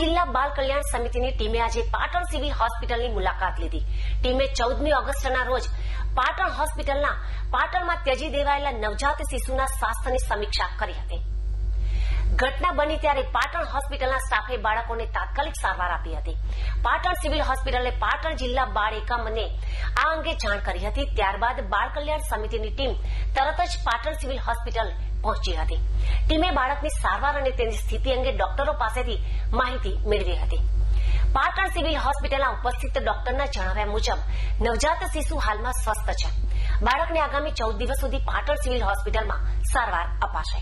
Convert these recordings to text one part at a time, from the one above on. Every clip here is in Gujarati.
જિલ્લા બાલ કલ્યાણ સમિતિની ટીમે આજે પાટણ સિવિલ હોસ્પિટલની મુલાકાત લીધી. ટીમે ચૌદમી ઓગસ્ટના રોજ પાટણ હોસ્પિટલના પાટણમાં ત્યજી દેવાયેલા નવજાત શિશુના સ્વાસ્થ્યની સમીક્ષા કરી હતી. ઘટના બની ત્યારે પાટણ હોસ્પિટલના સ્ટાફે બાળકોને તાત્કાલિક સારવાર આપી હતી. પાટણ સિવિલ હોસ્પિટલે પાટણ જિલ્લા બાળ એકમને આ અંગે જાણ કરી હતી. ત્યારબાદ બાળ કલ્યાણ સમિતિની ટીમ તરત જ પાટણ સિવિલ હોસ્પિટલ પહોંચી હતી. ટીમે બાળકની સારવાર અને તેની સ્થિતિ અંગે ડોક્ટરો પાસેથી માહિતી મેળવી હતી. પાટણ સિવિલ હોસ્પિટલના ઉપસ્થિત ડોક્ટરના જણાવ્યા મુજબ, નવજાત શિશુ હાલમાં સ્વસ્થ છે. બાળકને આગામી ચૌદ દિવસ સુધી પાટણ સિવિલ હોસ્પિટલમાં સારવાર અપાશે.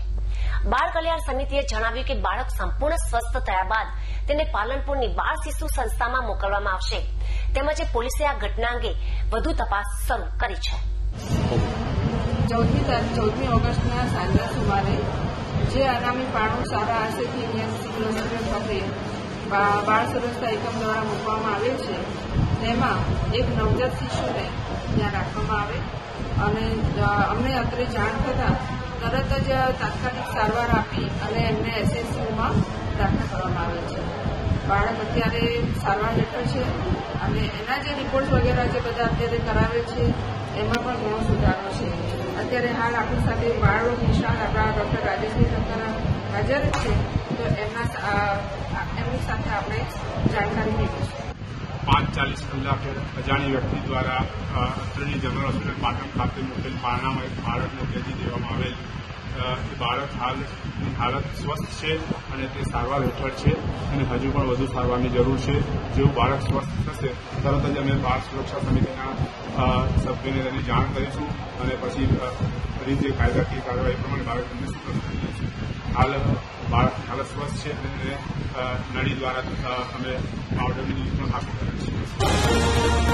બાળ કલ્યાણ સમિતિએ જણાવ્યું કે બાળક સંપૂર્ણ સ્વસ્થ થયા બાદ તેને પાલનપુરની બાળ શિશુ સંસ્થામાં મોકલવામાં આવશે. તેમજ પોલીસે આ ઘટના અંગે વધુ તપાસ શરૂ કરી છે. ચૌદમી ચૌદમી ઓગસ્ટના સાંજના સુમારે જે અનામી પાણું સારા આશયથી સિવિલ હોસ્પિટલ ખાતે બાળ સુરક્ષા એકમ દ્વારા મૂકવામાં આવેલ છે. તેમાં એક નવજાત શિશુને ત્યાં રાખવામાં આવે. અને અમને અત્રે જાણ થતાં તરત જ તાત્કાલિક સારવાર આપી અને એમને એસએસયુમાં દાખલ કરવામાં આવે છે. બાળક અત્યારે સારવાર હેઠળ છે અને એના જે રિપોર્ટ વગેરે જે બધા અત્યારે કરાવે છે, એમાં પણ ઘણો સુધારો છે. અત્યારે હાલ આપણી સાથે બાળ નિષ્ણાત આપણા ડૉક્ટર રાજેશભાઈ ઠક્કર હાજર છે તો એમના સા- આ- એમની સાથે આપણે જાણકારી મેળવીશું ચાલીસ કલાકે અજાણી વ્યક્તિ દ્વારા અત્રેની જનરલ હોસ્પિટલ પાટણ ખાતે મોકલ પારણામાં એક બાળકને ત્યજી દેવામાં આવેલ. એ બાળક હાલની હાલત સ્વસ્થ છે અને તે સારવાર હેઠળ છે અને હજુ પણ વધુ સારવારની જરૂર છે. જેવું બાળક સ્વસ્થ થશે, તરત જ અમે બાળ સુરક્ષા સમિતિના સભ્યને તેની જાણ કરીશું અને પછી જે કાયદાકીય કાર્યવાહી પ્રમાણે બાળકને સુરક્ષિત કરીએ છીએ હાલ, બાળક હાલત સ્વસ્થ છે અને નળી દ્વારા અમે પાવડરની પણ આપી રહ્યા છીએ